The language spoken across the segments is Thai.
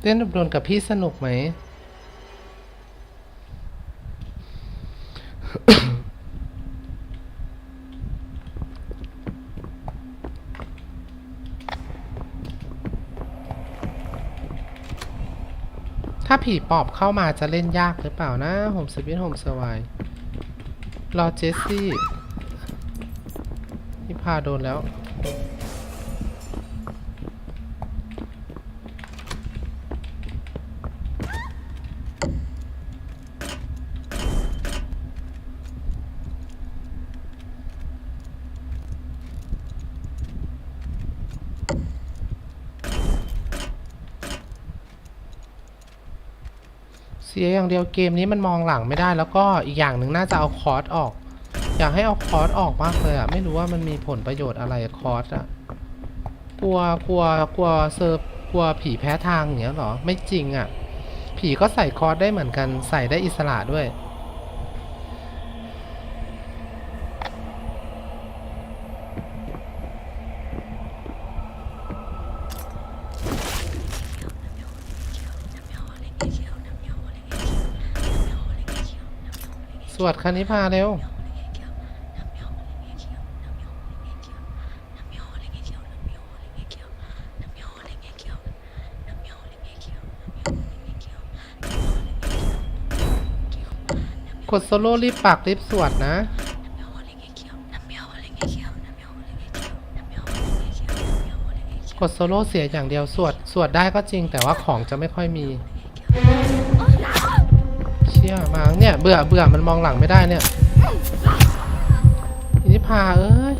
เต้นดนกับพี่สนุกไหม ถ้าผีปอบเข้ามาจะเล่นยากหรือเปล่านะโฮมสวิตโฮมสวายรอเจสซี่นี่พาโดนแล้ว เสียอย่างเดียวเกมนี้มันมองหลังไม่ได้ แล้วก็อีกอย่างหนึ่งน่าจะเอาคอร์สออก อยากให้เอาคอร์สออกมากเลยอะไม่รู้ว่ามันมีผลประโยชน์อะไรคอร์สอะกลัวกลัวกลัวเซิร์ฟกลัวผีแพ้ทางอย่างเงี้ยเหรอ ไม่จริงอะผีก็ใส่คอร์สได้เหมือนกันใส่ได้อิสระด้วย ส วดคณิพาเร็วกดโซโล่รีบปักรีบสวดนะกดโซโล่เสียอย่างเดียวสวด สวดได้ก็จริงแต่ว่าของจะไม่ค่อยมี เชี่ยมาเนี่ยเบื่อเบื่อมันมองหลังไม่ได้เนี่ยอินิพาเอ้ย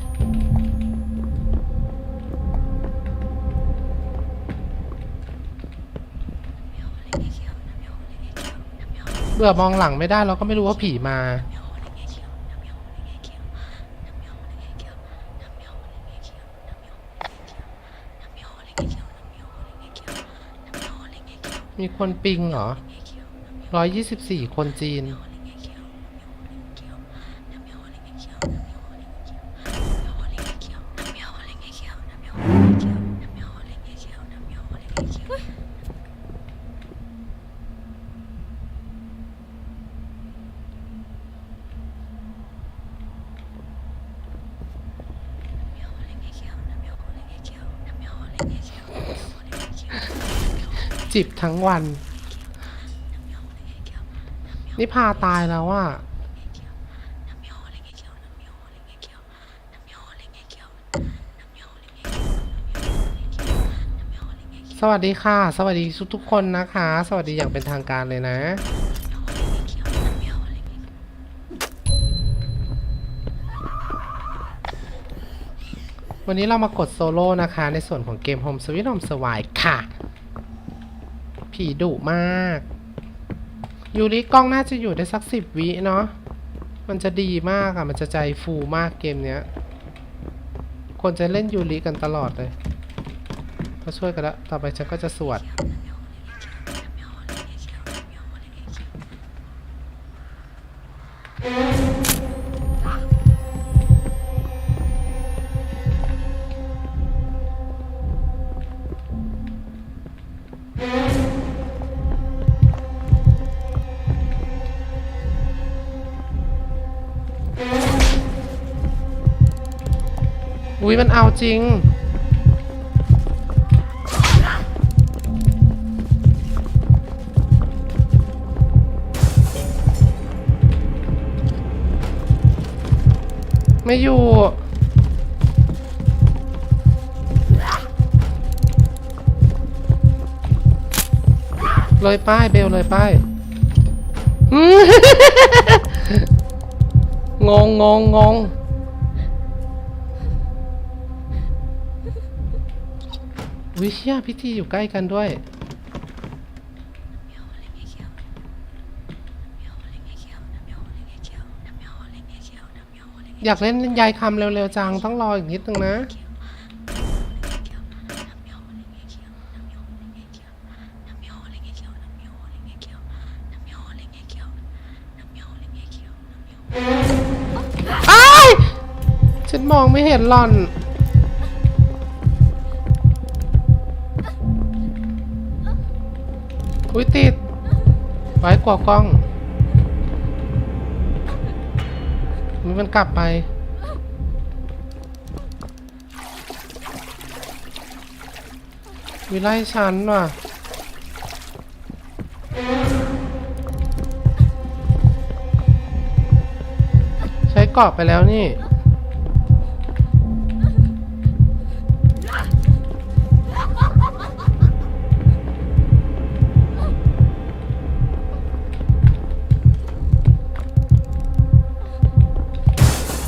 เบื่อมองหลังไม่ได้เราก็ไม่รู้ว่าผีมามีคนปิงเหรอ ร้อยยี่สิบสี่คนจีน จิบทั้งวัน นี่พาตายแล้วอะสวัสดีค่ะ สวัสดีทุกๆคนนะคะ สวัสดีอย่างเป็นทางการเลยนะ วันนี้เรามากดโซโล่นะคะ ในส่วนของเกม Home Sweet Home s w i ค่ะ ผีดุมาก ยูริกล้องน่าจะอยู่ได้สักสิบวิเนาะ มันจะดีมากอะมันจะใจฟูมากเกมเนี้ย คนจะเล่นยูริกันตลอดเลยก็ช่วยกันละ ต่อไปฉันก็จะสวด อุ้ยมันเอาจริง ไม่อยู่เลยป้ายเบลเลยป้ายงงงงง งวิเชียพิธีอยู่ใกล้กันด้วย อยากเล่นยายคำเร็วๆจังต้องรออีกนิดนึงนะอ้ฉันมองไม่เห็นหล่อน อุ้ยติด ไว้กว่ากล้อง มันกลับไป วิไลฉันว่ะใช้เกาะไปแล้วนี่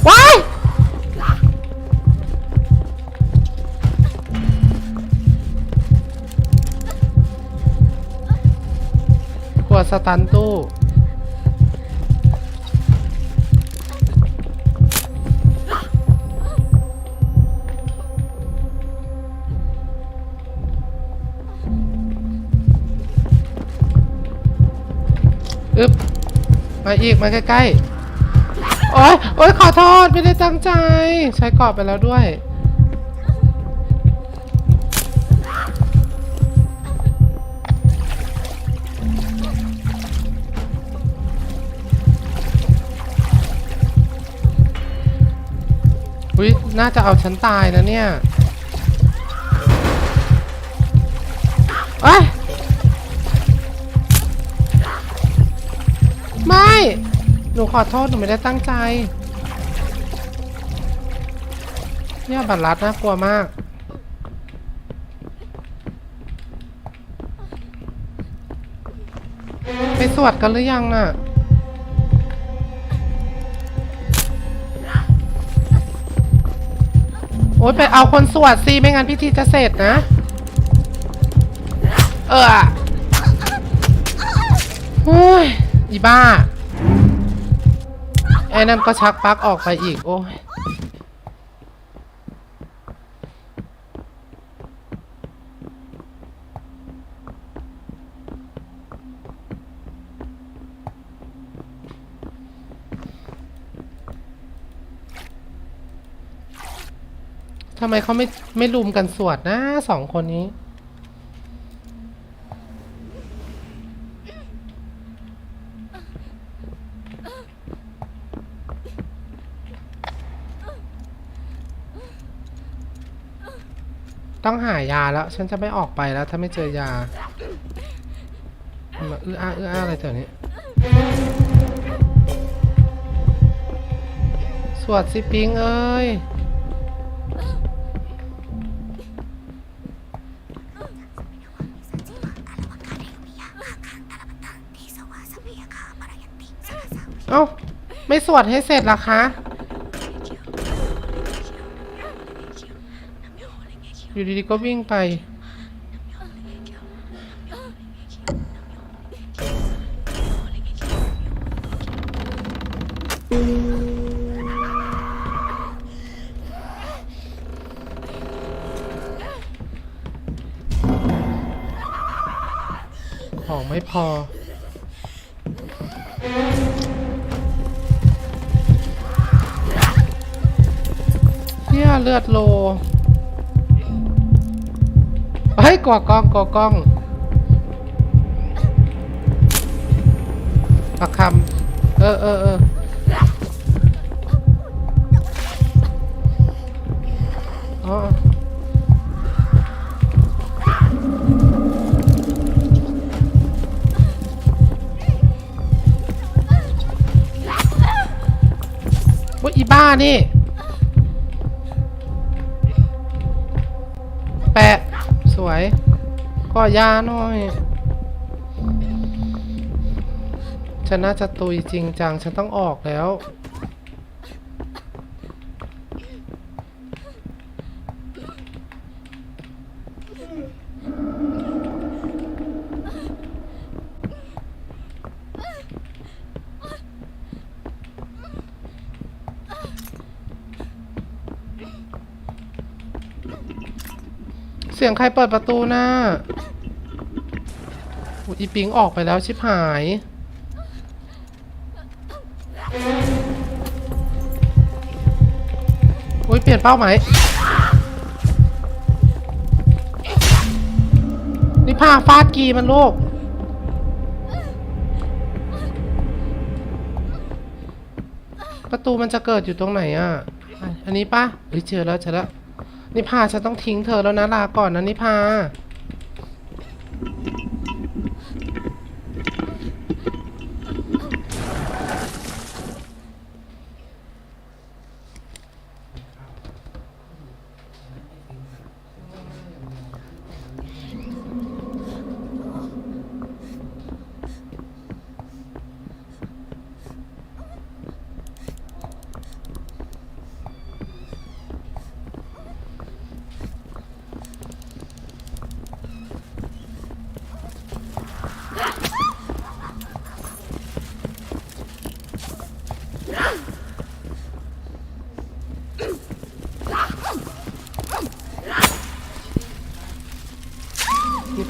ว้ายกลัวสตันตู้อึ๊บมาอีก มาใกล้ ๆ โอ๊ยโอ๊ยขอโทษ ไม่ได้ตั้งใจ ใช้กรอบไปแล้วด้วย อุ้ยน่าจะเอาฉันตายนะเนี่ย เอ้ย นูขอโทษ หนูไม่ได้ตั้งใจ เนี่ยบัตรลัดน่ากลัวมาก ไปสวดกันหรือยังน่ะโอ๊ยไปเอาคนสวดสิไม่งั้นพิธีจะเสร็จนะ เออโอ้ยอีบ้า ไอ้นั่นก็ชักปลั๊กออกไปอีก โอ้ยทำไมเขาไม่ไม่ลุมกันสวดนะสองคนนี้ ต้องหายาแล้ว ฉันจะไม่ออกไปแล้ว ถ้าไม่เจอยามาอื้ออ้าอื้ออ้าอะไรแถวนี้ สวดสิปิงเอ้ย เอ้า ไม่สวดให้เสร็จละคะ อยู่ดีๆก็วิ่งไป ของไม่พอเนี่ยเลือดโล เฮ้ยก่อกล้องก่อกล้องประคำเออเออเอออ๋อว่าอีบ้านี่ แปะ วยก็ยาหน่อยฉันน่าจะตุยจริงจัง ฉันต้องออกแล้ว สียงใครเปิดประตูหน้าอีปิงออกไปแล้วชิบหาย อุ้ยเปลี่ยนเป้าหมายนี่ผ้าฟาดกีมันลูกประตูมันจะเกิดอยู่ตรงไหนอะ อันนี้ปะเฮ้ยเจอแล้วเจอแล้ว นิพาฉันต้องทิ้งเธอแล้วนะลาก่อนนะนิพา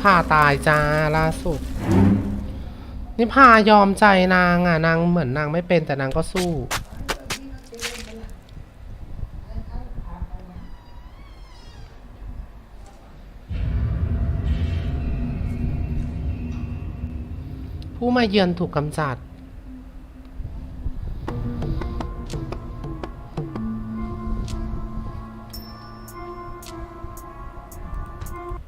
นิพาตายจ้าล่าสุด นิพายอมใจนางอะนางเหมือนนางไม่เป็นแต่นางก็สู้ ผู้มาเยือนถูกกำจัด